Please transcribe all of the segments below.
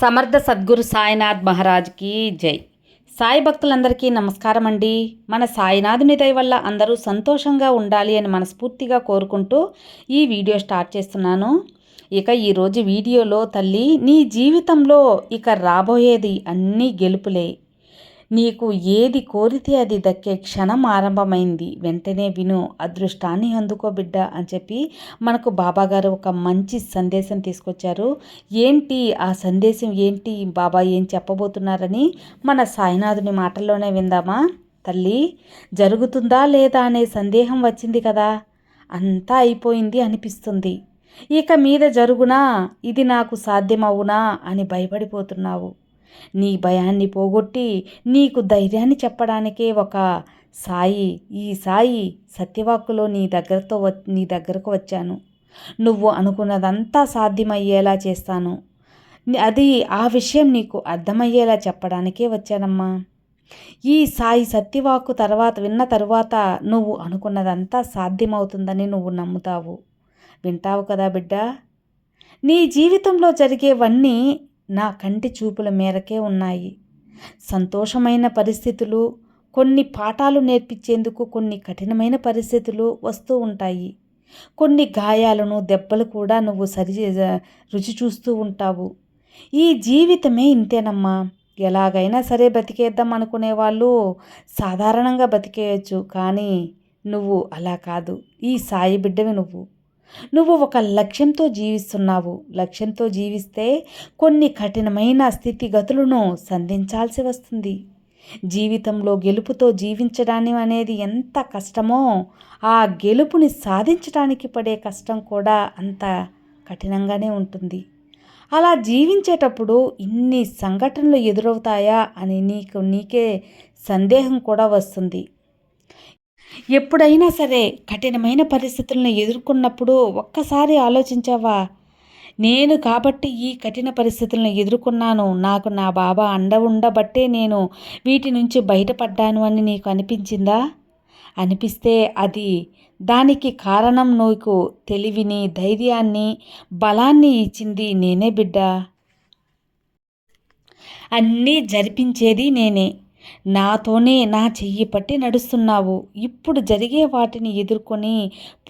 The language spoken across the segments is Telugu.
సమర్థ సద్గురు సాయినాథ్ మహారాజ్కి జై. సాయి భక్తులందరికీ నమస్కారం అండి మన సాయినాథుని దయ వల్ల అందరూ సంతోషంగా ఉండాలి అని మనస్ఫూర్తిగా కోరుకుంటూ ఈ వీడియో స్టార్ట్ చేస్తున్నాను. ఇక ఈరోజు వీడియోలో తల్లి నీ జీవితంలో ఇక రాబోయేది అన్నీ గెలుపులే. నీకు ఏది కోరితే అది దక్కే క్షణం ఆరంభమైంది. వెంటనే విను అదృష్టాన్ని అందుకో బిడ్డ అని చెప్పి మనకు బాబాగారు ఒక మంచి సందేశం తీసుకొచ్చారు. ఏంటి? ఆ సందేశం ఏంటి? బాబా ఏం చెప్పబోతున్నారని మన సాయినాథుని మాటల్లోనే విందామా? తల్లి జరుగుతుందా లేదా అనే సందేహం వచ్చింది కదా? అంతా అయిపోయింది అనిపిస్తుంది. ఇక మీద జరుగునా? ఇది నాకు సాధ్యమవునా? అని భయపడిపోతున్నావు. నీ భయాన్ని పోగొట్టి నీకు ధైర్యాన్ని చెప్పడానికే ఒక సాయి ఈ సాయి సత్యవాక్కులో నీ దగ్గరతో నీ దగ్గరకు వచ్చాను. నువ్వు అనుకున్నదంతా సాధ్యమయ్యేలా చేస్తాను. అది ఆ విషయం నీకు అర్థమయ్యేలా చెప్పడానికే వచ్చానమ్మా. ఈ సాయి సత్యవాక్కు తర్వాత విన్న తరువాత నువ్వు అనుకున్నదంతా సాధ్యమవుతుందని నువ్వు నమ్ముతావు. వింటావు కదా బిడ్డ? నీ జీవితంలో జరిగేవన్నీ నా కంటి చూపుల మేరకే ఉన్నాయి. సంతోషమైన పరిస్థితులు కొన్ని పాఠాలు నేర్పించేందుకు కొన్ని కఠినమైన పరిస్థితులు వస్తూ ఉంటాయి. కొన్ని గాయాలను దెబ్బలు కూడా నువ్వు సరి రుచి చూస్తూ ఉంటావు. ఈ జీవితమే ఇంతేనమ్మా. ఎలాగైనా సరే బతికేద్దాం అనుకునే వాళ్ళు సాధారణంగా బతికేయచ్చు కానీ నువ్వు అలా కాదు. ఈ సాయి బిడ్డవి నువ్వు. నువ్వు ఒక లక్ష్యంతో జీవిస్తున్నావు. లక్ష్యంతో జీవిస్తే కొన్ని కఠినమైన స్థితిగతులను సంధించాల్సి వస్తుంది. జీవితంలో గెలుపుతో జీవించడాన్ని అనేది ఎంత కష్టమో ఆ గెలుపుని సాధించడానికి పడే కష్టం కూడా అంత కఠినంగానే ఉంటుంది. అలా జీవించేటప్పుడు ఇన్ని సంఘటనలు ఎదురవుతాయా అని నీకు నీకే సందేహం కూడా వస్తుంది. ఎప్పుడైనా సరే కఠినమైన పరిస్థితులను ఎదుర్కొన్నప్పుడు ఒక్కసారి ఆలోచించావా? నేను కాబట్టి ఈ కఠిన పరిస్థితులను ఎదుర్కొన్నాను. నాకు నా బాబా అండ ఉండబట్టే నేను వీటి నుంచి బయటపడ్డాను అని నీకు అనిపించిందా? అనిపిస్తే అది దానికి కారణం నీకు తెలివిని ధైర్యాన్ని బలాన్ని ఇచ్చింది నేనే బిడ్డ. అన్నీ జరిపించేది నేనే. నాతోనే నా చెయ్యి పట్టి నడుస్తున్నావు. ఇప్పుడు జరిగే వాటిని ఎదుర్కొని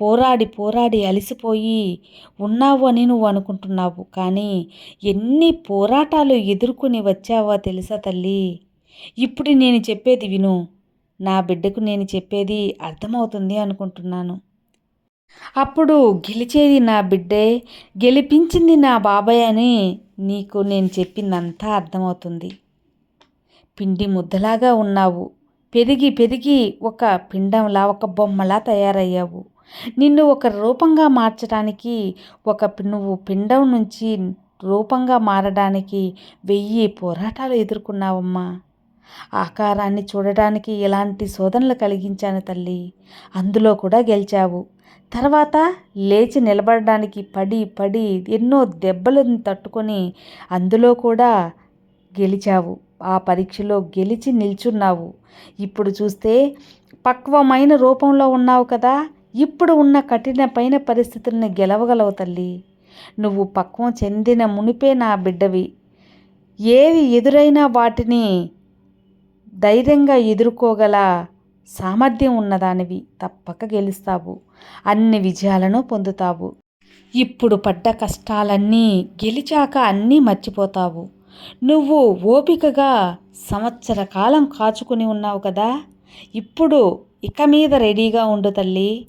పోరాడి పోరాడి అలసిపోయి ఉన్నావు అని నువ్వు అనుకుంటున్నావు. కానీ ఎన్ని పోరాటాలు ఎదుర్కొని వచ్చావో తెలుసా తల్లి? ఇప్పుడు నేను చెప్పేది విను. నా బిడ్డకు నేను చెప్పేది అర్థమవుతుంది అనుకుంటున్నాను. అప్పుడు గెలిచేది నా బిడ్డే గెలిపించింది నా బాబాయ్ అని నీకు నేను చెప్పిందంతా అర్థమవుతుంది. పిండి ముద్దలాగా ఉన్నావు. పెరిగి పెరిగి ఒక పిండంలా ఒక బొమ్మలా తయారయ్యావు. నిన్ను ఒక రూపంగా మార్చడానికి ఒక నువ్వు పిండం నుంచి రూపంగా మారడానికి వెయ్యి పోరాటాలు ఎదుర్కొన్నావమ్మా. ఆకారాన్ని చూడడానికి ఎలాంటి శోధనలు కలిగించాను తల్లి. అందులో కూడా గెలిచావు. తర్వాత లేచి నిలబడడానికి పడి పడి ఎన్నో దెబ్బలను తట్టుకొని అందులో కూడా గెలిచావు. ఆ పరీక్షలో గెలిచి నిల్చున్నావు. ఇప్పుడు చూస్తే పక్వమైన రూపంలో ఉన్నావు కదా. ఇప్పుడు ఉన్న కఠినమైన పరిస్థితుల్ని గెలవగలవు తల్లి. నువ్వు పక్వం చెందిన మునిపే నా బిడ్డవి. ఏవి ఎదురైనా వాటిని ధైర్యంగా ఎదుర్కోగల సామర్థ్యం ఉన్నదానివి తప్పక గెలుస్తావు. అన్ని విజయాలను పొందుతావు. ఇప్పుడు పడ్డ కష్టాలన్నీ గెలిచాక అన్నీ మర్చిపోతావు. నువ్వు ఓపికగా సంవత్సర కాలం కాచుకుని ఉన్నావు కదా. ఇప్పుడు ఇక మీద రెడీగా ఉండు తల్లి.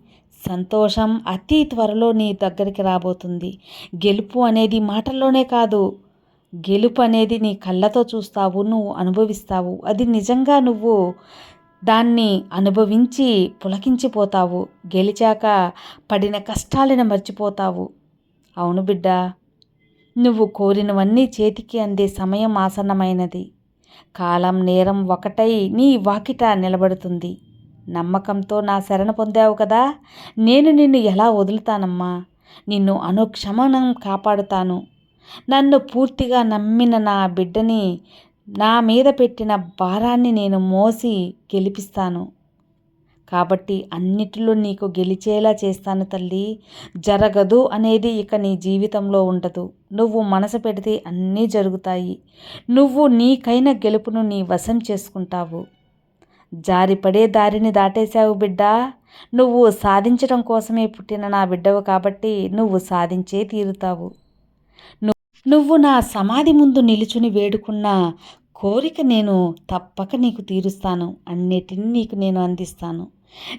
సంతోషం అతి త్వరలో నీ దగ్గరికి రాబోతుంది. గెలుపు అనేది మాటల్లోనే కాదు. గెలుపు అనేది నీ కళ్ళతో చూస్తావు నువ్వు అనుభవిస్తావు. అది నిజంగా నువ్వు దాన్ని అనుభవించి పులకించిపోతావు. గెలిచాక పడిన కష్టాలను మర్చిపోతావు. అవును బిడ్డ నువ్వు కోరినవన్నీ చేతికి అందే సమయం ఆసన్నమైనది. కాలం నేరం ఒకటై నీ వాకిట నిలబడుతుంది. నమ్మకంతో నా శరణ పొందావు కదా? నేను నిన్ను ఎలా వదులుతానమ్మా? నిన్ను అనుక్షమణం కాపాడుతాను. నన్ను పూర్తిగా నమ్మిన నా బిడ్డని నా మీద పెట్టిన భారాన్ని నేను మోసి గెలిపిస్తాను. కాబట్టి అన్నిటిలో నీకు గెలిచేలా చేస్తాను తల్లి. జరగదు అనేది ఇక నీ జీవితంలో ఉండదు. నువ్వు మనసు పెడితే అన్నీ జరుగుతాయి. నువ్వు నీకైన గెలుపును నీ వశం చేసుకుంటావు. జారిపడే దారిని దాటేశావు బిడ్డ. నువ్వు సాధించడం కోసమే పుట్టిన నా బిడ్డవు కాబట్టి నువ్వు సాధించే తీరుతావు. నువ్వు నా సమాధి ముందు నిలుచుని వేడుకున్న కోరిక నేను తప్పక నీకు తీరుస్తాను. అన్నిటిని నీకు నేను అందిస్తాను.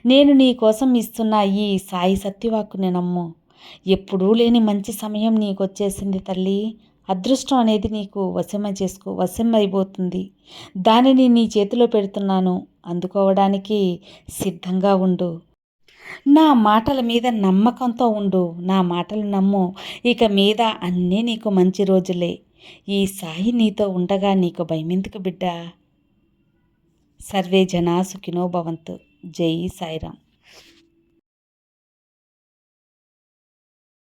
నేను నీ కోసం ఇస్తున్న ఈ సాయి సత్యవాక్కుని నమ్ము ఎప్పుడూ లేని మంచి సమయం నీకు వచ్చేసింది తల్లి. అదృష్టం అనేది నీకు వశమ చేసుకో వశమైపోతుంది. అయిపోతుంది దానిని నీ చేతిలో పెడుతున్నాను. అందుకోవడానికి సిద్ధంగా ఉండు. నా మాటల మీద నమ్మకంతో ఉండు. నా మాటలు నమ్ము. ఇక మీద అన్నీ నీకు మంచి రోజులే. ఈ సాయి నీతో ఉండగా నీకు భయమెందుకు బిడ్డ? సర్వే జనా సుఖినో భవంతు. జై సాయిరామ్